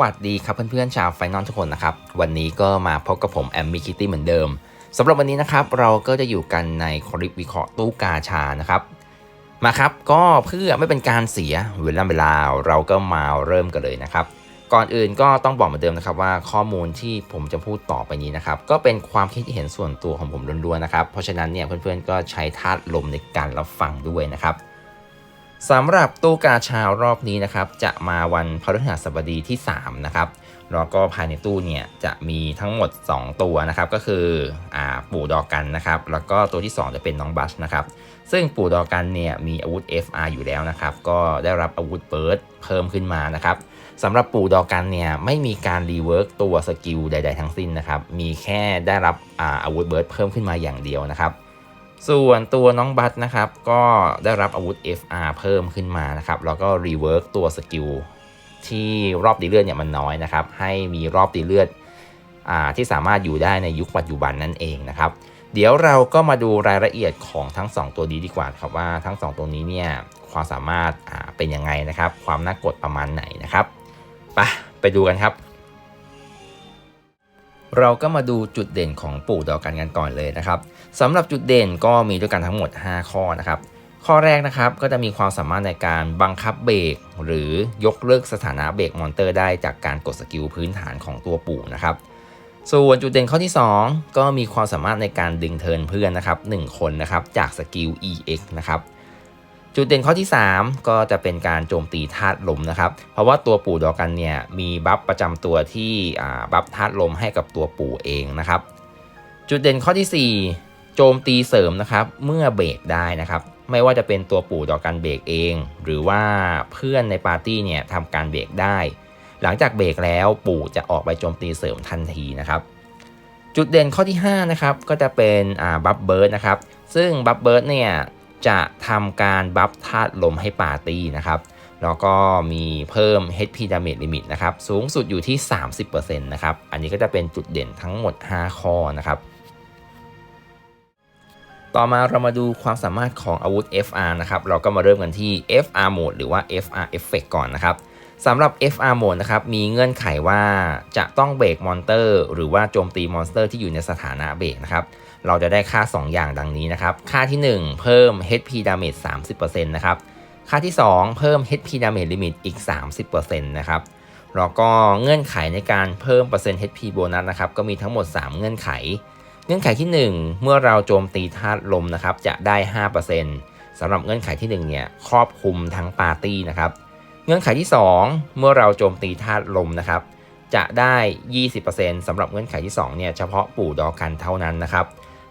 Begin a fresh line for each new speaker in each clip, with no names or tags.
วัสดีครับเพื่อนๆชาวไฟนอลทุกคนนะครับ วันนี้ก็มาพบกับผมแอมมี่คิตตี้เหมือนเดิมสำหรับวันนี้นะครับเราก็จะอยู่กันในคลิปวิเคราะห์ตู้กาชานะครับมาครับก็เพื่อไม่เป็นการเสียเวลาเวลาเราก็มาเริ่มกันเลยนะครับ ก่อนอื่นก็ต้องบอกเหมือนเดิมนะครับว่าข้อมูลที่ผมจะพูดต่อไปนี้นะครับก็เป็นความคิดเห็นส่วนตัวของผมล้วนๆนะครับเพราะฉะนั้นเนี่ยเพื่อนๆก็ใช้ธาตุลมในการรับฟังด้วยนะครับ สำหรับตู้กาชารอบนี้นะครับ จะมาวันพฤหัสบดีที่ 3 นะครับ แล้วก็ภายในตู้เนี่ยจะมีทั้งหมด 2 ตัวนะครับ ก็คืออ่าปู่ดอกันนะครับ แล้วก็ตัวที่ 2 จะเป็นน้องบัชนะครับ ซึ่งปู่ดอกันเนี่ยมีอาวุธ FR อยู่แล้วนะครับ ก็ได้รับอาวุธเบิร์ดเพิ่มขึ้นมานะครับสำหรับปู่ดอกันเนี่ยไม่มีการรีเวิร์กตัวสกิลใด ๆ ทั้งสิ้นนะครับ มีแค่ได้รับอาอาวุธเบิร์ดเพิ่มขึ้นมาอย่างเดียวนะครับ ส่วนตัวน้องบัตนะครับ ก็ได้รับอาวุธ FR เพิ่มขึ้นมานะครับ แล้วก็รีเวิร์กตัวสกิลที่รอบตีเลือดเนี่ยมันน้อยนะครับ ให้มีรอบตีเลือดอที่สามารถอยู่ได้ในยุคปัจจุบันนั่นเองนะครับ เดี๋ยวเราก็มาดูรายละเอียดของทั้ง 2 ตัวนี้ดีกว่าครับว่าทั้ง 2 ตัวนี้เนี่ยความสามารถาเป็นยังไงนะครับ ความน่ากดประมาณไหนนะครับไปไปดูกันครับ เราก็มาดูจุดเด่นของปู่ดอกกันกันก่อนเลยนะครับสำหรับจุดเด่นก็มีด้วยกันทั้งหมด 5 ข้อนะครับ ข้อแรกนะครับก็จะมีความสามารถในการบังคับเบรกหรือยกเลิกสถานะเบรกมอนเตอร์ได้จากการกดสกิลพื้นฐานของตัวปู่นะครับส่วนจุดเด่นข้อที่ 2 ก็มีความสามารถในการดึงเทินเพื่อนนะครับ1คนนะครับจากสกิล EX นะครับ จุดเด่นข้อที่ 3 ก็จะเป็นการโจมตีธาตุลมนะครับ เพราะว่าตัวปู่ดอกกันเนี่ยมีบัฟประจำตัวที่บัฟธาตุลมให้กับตัวปู่เองนะครับ จุดเด่นข้อที่ 4 โจมตีเสริมนะครับเมื่อเบรกได้นะครับ ไม่ว่าจะเป็นตัวปู่ดอกกันเบรกเอง หรือว่าเพื่อนในปาร์ตี้เนี่ยทำการเบรกได้ หลังจากเบรกแล้วปู่จะออกไปโจมตีเสริมทันทีนะครับ จุดเด่นข้อที่5นะครับก็จะเป็นบัฟเบิร์ดนะครับซึ่งบัฟเบิร์ดเนี่ย จะทำการบัฟธาตุลมให้ปาร์ตี้นะครับ แล้วก็มีเพิ่ม HP damage limit นะครับ สูงสุดอยู่ที่ 30%นะครับ อันนี้ก็จะเป็นจุดเด่นทั้งหมด 5 ข้อนะครับ ต่อมาเรามาดูความสามารถของอาวุธ FR นะครับ เราก็มาเริ่มกันที่ FR mode หรือว่า FR effect ก่อนนะครับ สำหรับ FR mode นะครับ มีเงื่อนไขว่าจะต้องเบรกมอนเตอร์ หรือว่าโจมตีมอนสเตอร์ที่อยู่ในสถานะเบรกนะครับ เราจะได้ค่า 2 อย่างดังนี้นะครับ ค่าที่ 1 เพิ่ม HP damage 30%นะครับ ค่าที่ 2 เพิ่ม HP damage limit อีก 30%นะครับ แล้วก็เงื่อนไขในการเพิ่มเปอร์เซ็นต์ HP โบนัสนะครับ ก็มีทั้งหมด 3 เงื่อนไข เงื่อนไขที่ 1 เมื่อเราโจมตีธาตุลมนะครับ จะได้ 5%สำหรับเงื่อนไขที่1เนี่ย ครอบคลุมทั้งปาร์ตี้นะครับ เงื่อนไขที่ 2 เมื่อเราโจมตีธาตุลมนะครับ จะได้ 20%สำหรับเงื่อนไขที่ 2 เนี่ยเฉพาะปู่ดอกันเท่านั้นนะครับ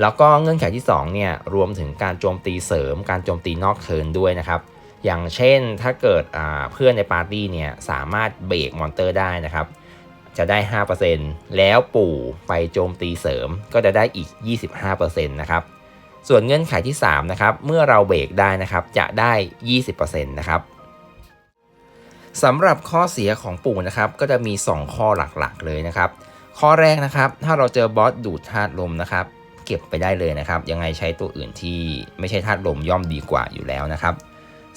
แล้วก็เงื่อนไขที่ 2 เนี่ยรวมถึงการโจมตีเสริม การโจมตีนอกเทินด้วยนะครับ อย่างเช่นถ้าเกิดเพื่อนในปาร์ตี้เนี่ยสามารถเบรกมอนเตอร์ได้นะครับ จะได้ 5%แล้วปู่ไปโจมตีเสริมก็จะได้อีก 25%นะครับส่วนเงื่อนไขที่3นะครับเมื่อเราเบรกได้นะครับจะได้ 20%นะครับ สำหรับข้อเสียของปู่นะครับก็จะมี 2 ข้อหลักๆเลยนะครับ ข้อแรกนะครับ ถ้าเราเจอบอสดูดธาตุลมนะครับ เก็บไปได้เลยนะครับ ยังไงใช้ตัวอื่นที่ไม่ใช่ธาตุลมย่อมดีกว่าอยู่แล้วนะครับ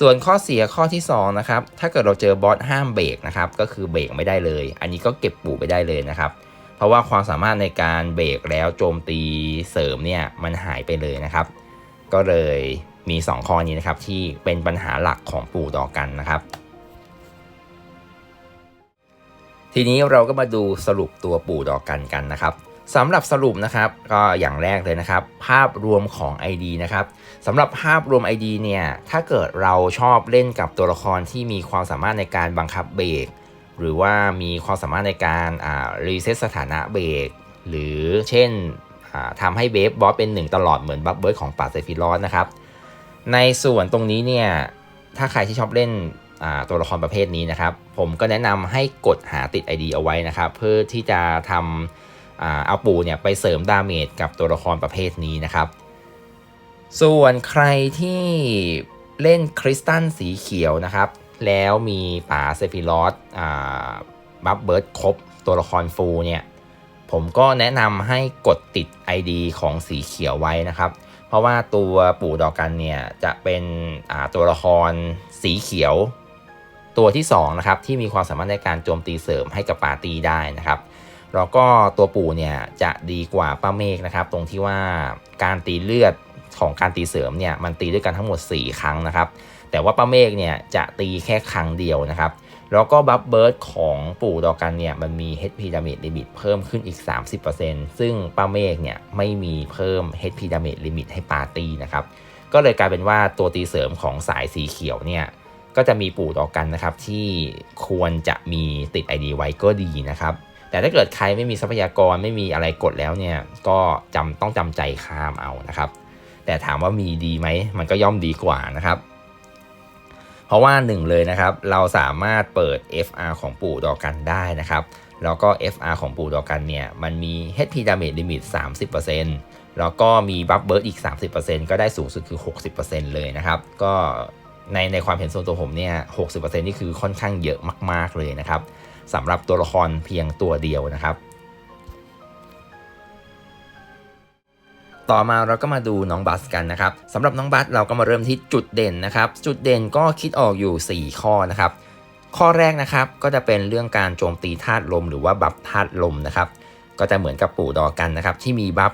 ส่วนข้อเสียข้อที่2นะครับถ้าเกิดเราเจอบอสห้ามเบรกนะครับก็คือเบรกไม่ได้เลย อันนี้ก็เก็บปู่ไปได้เลยนะครับ เพราะว่าความสามารถในการเบรกแล้วโจมตีเสริมเนี่ยมันหายไปเลยนะครับ ก็เลยมี 2 ข้อนี้นะครับที่เป็นปัญหาหลักของปู่ดอกันนะครับ ทีนี้เราก็มาดูสรุปตัวปู่ดอกกันกันนะครับสำหรับสรุปนะครับก็อย่างแรกเลยนะครับ ภาพรวมของ ID นะครับสำหรับภาพรวม ID เนี่ยถ้าเกิดเราชอบเล่นกับตัวละครที่มีความสามารถในการบังคับเบรกหรือว่ามีความสามารถในการรีเซ็ตสถานะเบรกหรือเช่นทำให้เบฟบอสเป็นหนึ่งตลอดเหมือนบัฟเบิร์ดของป่าเซฟิลอสนะครับในส่วนตรงนี้เนี่ยถ้าใครที่ชอบเล่น ตัวละครประเภทนี้นะครับ ผมก็แนะนำให้กดหาติด ID เอาไว้นะครับ เพื่อที่จะทำเอาปูเนี่ยไปเสริมดาเมจกับตัวละครประเภทนี้นะครับ ส่วนใครที่เล่นคริสตัลสีเขียวนะครับ แล้วมีป่าเซฟิลอสบัฟเบิร์ดครบตัวละครฟูเนี่ยผมก็แนะนำให้กดติด ID ของสีเขียวไว้นะครับ เพราะว่าตัวปู่ดอกกันเนี่ยจะเป็นตัวละครสีเขียว ตัวที่2นะครับที่มีความสามารถในการโจมตีเสริมให้กับปาร์ตี้ได้นะครับแล้วก็ตัวปู่เนี่ยจะดีกว่าป้าเมฆนะครับ ตรงที่ว่าการตีเลือดของการตีเสริมเนี่ยมันตีด้วยกันทั้งหมด 4 ครั้งนะครับ แต่ว่าป้าเมฆเนี่ยจะตีแค่ครั้งเดียวนะครับ แล้วก็บัฟเบิร์ดของปู่ดอกันเนี่ยมันมี HP damage limit เพิ่มขึ้นอีก 30%ซึ่งป้าเมฆเนี่ยไม่มีเพิ่ม HP damage limit ให้ปาร์ตี้นะครับ ก็เลยกลายเป็นว่าตัวตีเสริมของสายสีเขียวเนี่ย ก็จะมีปู่ดอกันนะครับที่ควรจะมีติด ID ไว้ก็ดีนะครับ แต่ถ้าเกิดใครไม่มีทรัพยากรไม่มีอะไรกดแล้วเนี่ยก็จำต้องจำใจข้ามเอานะครับ แต่ถามว่ามีดีไหมมันก็ย่อมดีกว่านะครับ เพราะว่าหนึ่งเลยนะครับ เราสามารถเปิด FR ของปู่ดอกันได้นะครับ แล้วก็ FR ของปู่ดอกันเนี่ยมันมี HP damage limit 30%แล้วก็มีบัฟเบิร์ดอีก 30%ก็ได้สูงสุดคือ 60%เลยนะครับ ก็ ในในความเห็นส่วนตัวผมเนี่ย60%นี่คือค่อนข้างเยอะมาก ๆเลยนะครับสำหรับตัวละครเพียงตัวเดียวนะครับ ต่อมาเราก็มาดูน้องบัสกันนะครับสำหรับน้องบัสเราก็มาเริ่มที่จุดเด่นนะครับ จุดเด่นก็คิดออกอยู่ 4 ข้อนะครับ ข้อแรกนะครับก็จะเป็นเรื่องการโจมตีธาตุลม หรือว่าบัฟธาตุลมนะครับ ก็จะเหมือนกับปู่ดอกันนะครับ ที่มีบัฟ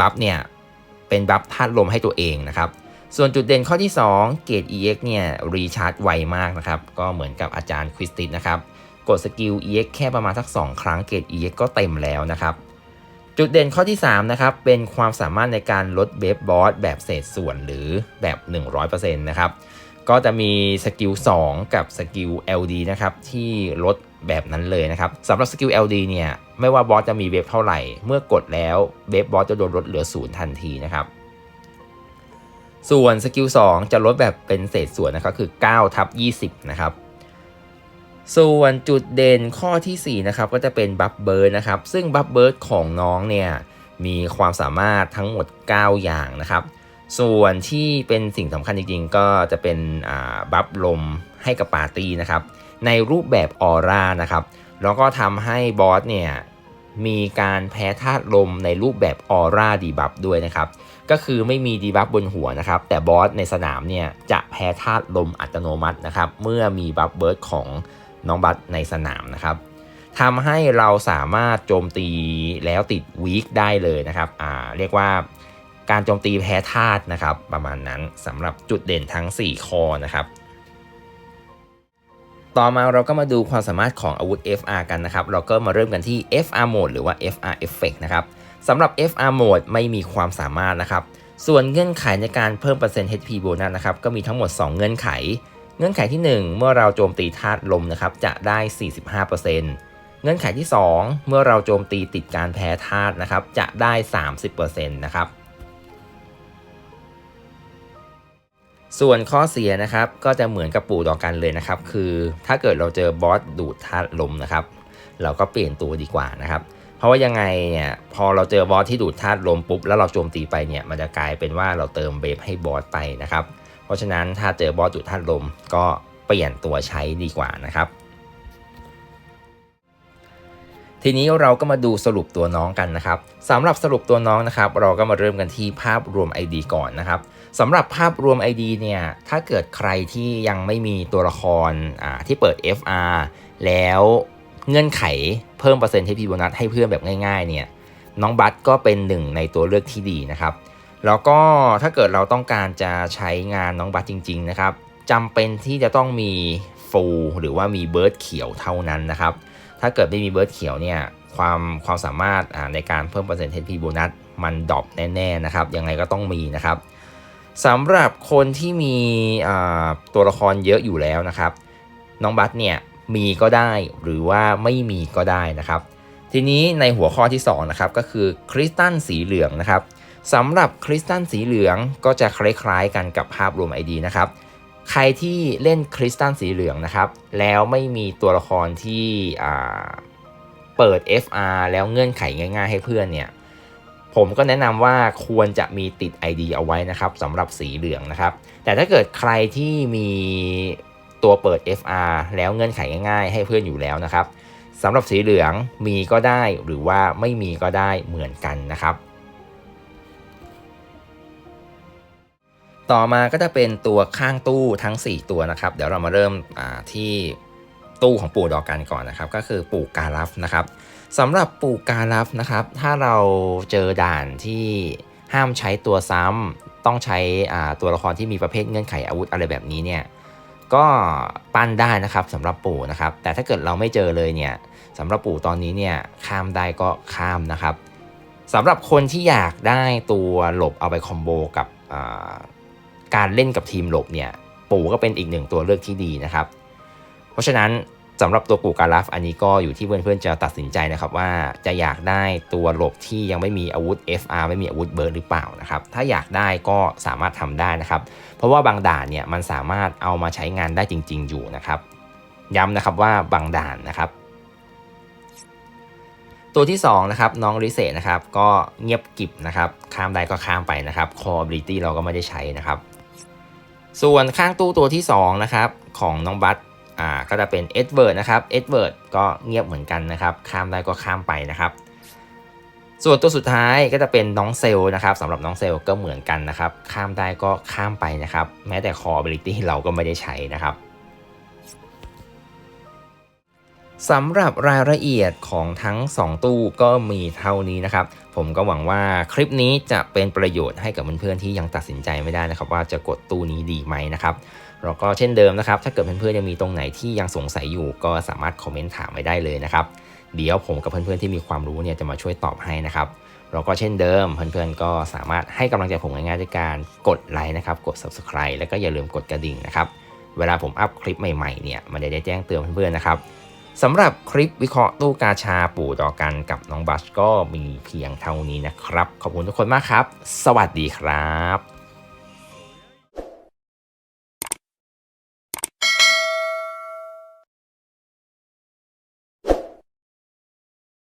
บัฟเนี่ยเป็นบัฟธาตุลมให้ตัวเองนะครับ ส่วนจุดเด่นข้อที่ 2 เกรด EX เนี่ยรีชาร์จไวมากนะครับ ก็เหมือนกับอาจารย์คริสติสนะครับ กดสกิล EX แค่ประมาณสัก 2 ครั้งเกรด EX ก็เต็มแล้วนะครับ จุดเด่นข้อที่ 3 นะครับ เป็นความสามารถในการลดเบฟบอสแบบเศษส่วนหรือแบบ 100%นะครับ ก็จะมีสกิล 2 กับสกิล LD นะครับ ที่ลดแบบนั้นเลยนะครับสำหรับสกิล LD เนี่ยไม่ว่าบอสจะมีเวฟเท่าไหร่ เมื่อกดแล้วเวฟบอสจะโดนลดเหลือศูนย์ทันทีนะครับ ส่วนสกิล2จะลดแบบเป็นเศษส่วนนะครับคือ9ทับ20 นะครับ ส่วนจุดเด่นข้อทีสี่ 4 นะครับ ก็จะเป็นบัฟเบิร์ดนะครับ ซึ่งบัฟเบิร์ดของน้องเนี่ย มีความสามารถทั้งหมด 9 อย่างนะครับ ส่วนที่เป็นสิ่งสำคัญจริงๆ ก็จะเป็นบัฟลมให้กับปาร์ตี้นะครับ ในรูปแบบออร่านะครับ แล้วก็ทำให้บอสเนี่ย มีการแพ้ธาตุลมในรูปแบบออร่าดีบัฟด้วยนะครับ ก็คือไม่มีดีบัฟบนหัวนะครับ แต่บอสในสนามเนี่ยจะแพ้ธาตุลมอัตโนมัตินะครับ เมื่อมีบัฟเบิร์ดของน้องบัตในสนามนะครับทำให้เราสามารถโจมตีแล้วติดวีคได้เลยนะครับอ่าเรียกว่าการโจมตีแพ้ธาตุนะครับ ประมาณนั้นสำหรับจุดเด่นทั้ง 4 คอนะครับ ต่อมาเราก็มาดูความสามารถของอาวุธ FR กันนะครับ เราก็มาเริ่มกันที่ FR Mode หรือว่า FR Effect นะครับสำหรับ FR Mode ไม่มีความสามารถนะครับ ส่วนเงื่อนไขในการเพิ่มเปอร์เซ็นต์ HP โบนัสนะครับ ก็มีทั้งหมด 2 เงื่อนไข เงื่อนไขที่ 1 เมื่อเราโจมตีธาตุลมนะครับ จะได้ 45%เงื่อนไขที่ 2 เมื่อเราโจมตีติดการแพ้ธาตุนะครับ จะได้ 30%นะครับ ส่วนข้อเสียนะครับก็จะเหมือนกับปู่ดอกันเลยนะครับ คือถ้าเกิดเราเจอบอสดูดธาตุลมนะครับ เราก็เปลี่ยนตัวดีกว่านะครับ เพราะว่ายังไงเนี่ยพอเราเจอบอสที่ดูดธาตุลมปุ๊บแล้วเราโจมตีไปเนี่ยมันจะกลายเป็นว่าเราเติมเบฟให้บอสไปนะครับ เพราะฉะนั้นถ้าเจอบอสดูดธาตุลมก็เปลี่ยนตัวใช้ดีกว่านะครับ ทีนี้เราก็มาดูสรุปตัวน้องกันนะครับสำหรับสรุปตัวน้องนะครับ เราก็มาเริ่มกันที่ภาพรวม ID ก่อนนะครับสำหรับภาพรวม ID เนี่ยถ้าเกิดใครที่ยังไม่มีตัวละครที่เปิด FR แล้วเงื่อนไขเพิ่มเปอร์เซ็นต์ HP โบนัสให้เพื่อนแบบง่ายๆเนี่ยน้องบัตก็เป็นหนึ่งในตัวเลือกที่ดีนะครับ แล้วก็ถ้าเกิดเราต้องการจะใช้งานน้องบัตจริง ๆ นะครับจำเป็นที่จะต้องมี ฟูหรือว่ามีเบิร์ดเขียวเท่านั้นนะครับ ถ้าเกิดไม่มีเบิร์ดเขียวเนี่ยความความสามารถในการเพิ่มเปอร์เซ็นต์ HP โบนัสมันดรอปแน่ๆนะครับ ยังไงก็ต้องมีนะครับสำหรับคนที่มีตัวละครเยอะอยู่แล้วนะครับ น้องบัตเนี่ยมีก็ได้หรือว่าไม่มีก็ได้นะครับ ทีนี้ในหัวข้อที่2นะครับก็คือคริสตัลสีเหลืองนะครับสำหรับคริสตัลสีเหลืองก็จะคล้ายๆกันกับภาพรวม ID นะครับ ใครที่เล่นคริสตัลสีเหลืองนะครับ แล้วไม่มีตัวละครที่เปิด FR แล้วเงื่อนไขง่าย ๆ ให้เพื่อนเนี่ยผมก็แนะนำว่าควรจะมีติด ID เอาไว้นะครับสำหรับสีเหลืองนะครับ แต่ถ้าเกิดใครที่มีตัวเปิด FR แล้วเงื่อนไขง่าย ๆ ให้เพื่อนอยู่แล้วนะครับสำหรับสีเหลืองมีก็ได้หรือว่าไม่มีก็ได้เหมือนกันนะครับ ต่อมาก็จะเป็นตัวข้างตู้ทั้ง 4 ตัวนะครับ เดี๋ยวเรามาเริ่มที่ตู้ของปู่ดอกกันก่อนนะครับ ก็คือปู่การัฟนะครับสำหรับปู่การัฟนะครับ ถ้าเราเจอด่านที่ห้ามใช้ตัวซ้ำต้องใช้ตัวละครที่มีประเภทเงื่อนไขอาวุธอะไรแบบนี้เนี่ยก็ปั้นได้นะครับสำหรับปู่นะครับ แต่ถ้าเกิดเราไม่เจอเลยเนี่ยสำหรับปู่ตอนนี้เนี่ยข้ามได้ก็ข้ามนะครับสำหรับคนที่อยากได้ตัวหลบเอาไปคอมโบกับ การเล่นกับทีมหลบเนี่ยปู่ก็เป็นอีกหนึ่งตัวเลือกที่ดีนะครับ เพราะฉะนั้นสำหรับตัวปู่การัฟอันนี้ก็อยู่ที่เพื่อนๆจะตัดสินใจนะครับว่าจะอยากได้ตัวหลบที่ยังไม่มีอาวุธ FR ไม่มีอาวุธเบิร์ดหรือเปล่านะครับถ้าอยากได้ก็สามารถทำได้นะครับ เพราะว่าบางด่านเนี่ยมันสามารถเอามาใช้งานได้จริง ๆ อยู่นะครับ ย้ำนะครับว่าบางด่านนะครับ ตัวที่2นะครับน้องริเซนะครับก็เงียบกิบนะครับข้ามได้ก็ข้ามไปนะครับ core ability เราก็ไม่ได้ใช้นะครับ ส่วนข้างตู้ตัวที่ 2 นะครับ ของน้องบัตอ่าก็จะเป็นเอ็ดเวิร์ดนะครับเอ็ดเวิร์ดก็เงียบเหมือนกันนะครับ ข้ามได้ก็ข้ามไปนะครับ ส่วนตัวสุดท้ายก็จะเป็นน้องเซลนะครับสำหรับน้องเซลก็เหมือนกันนะครับ ข้ามได้ก็ข้ามไปนะครับ แม้แต่คอเบริตี้เราก็ไม่ได้ใช้นะครับ สำหรับรายละเอียดของทั้ง 2 ตู้ก็มีเท่านี้นะครับ ผมก็หวังว่าคลิปนี้จะเป็นประโยชน์ให้กับเพื่อนๆที่ยังตัดสินใจไม่ได้นะครับ ว่าจะกดตู้นี้ดีไหมนะครับแล้วก็เช่นเดิมนะครับ ถ้าเกิดเพื่อนๆยังมีตรงไหนที่ยังสงสัยอยู่ ก็สามารถคอมเมนต์ถามไว้ได้เลยนะครับ เดี๋ยวผมกับเพื่อนๆที่มีความรู้เนี่ยจะมาช่วยตอบให้นะครับแล้วก็เช่นเดิมเพื่อนๆก็สามารถให้กำลังใจผมง่ายๆด้วยการกดไลค์นะครับ กด subscribe แล้วก็อย่าลืมกดกระดิ่งนะครับ เวลาผมอัพคลิปใหม่ๆเนี่ยมันจะได้แจ้งเตือนเพื่อนๆนะครับ สำหรับคลิปวิเคราะห์ตู้กาชาปู่ดอกันกับน้องบัชก็มีเพียงเท่านี้นะครับ ขอบคุณทุกคนมากครับ สวัสดีครับ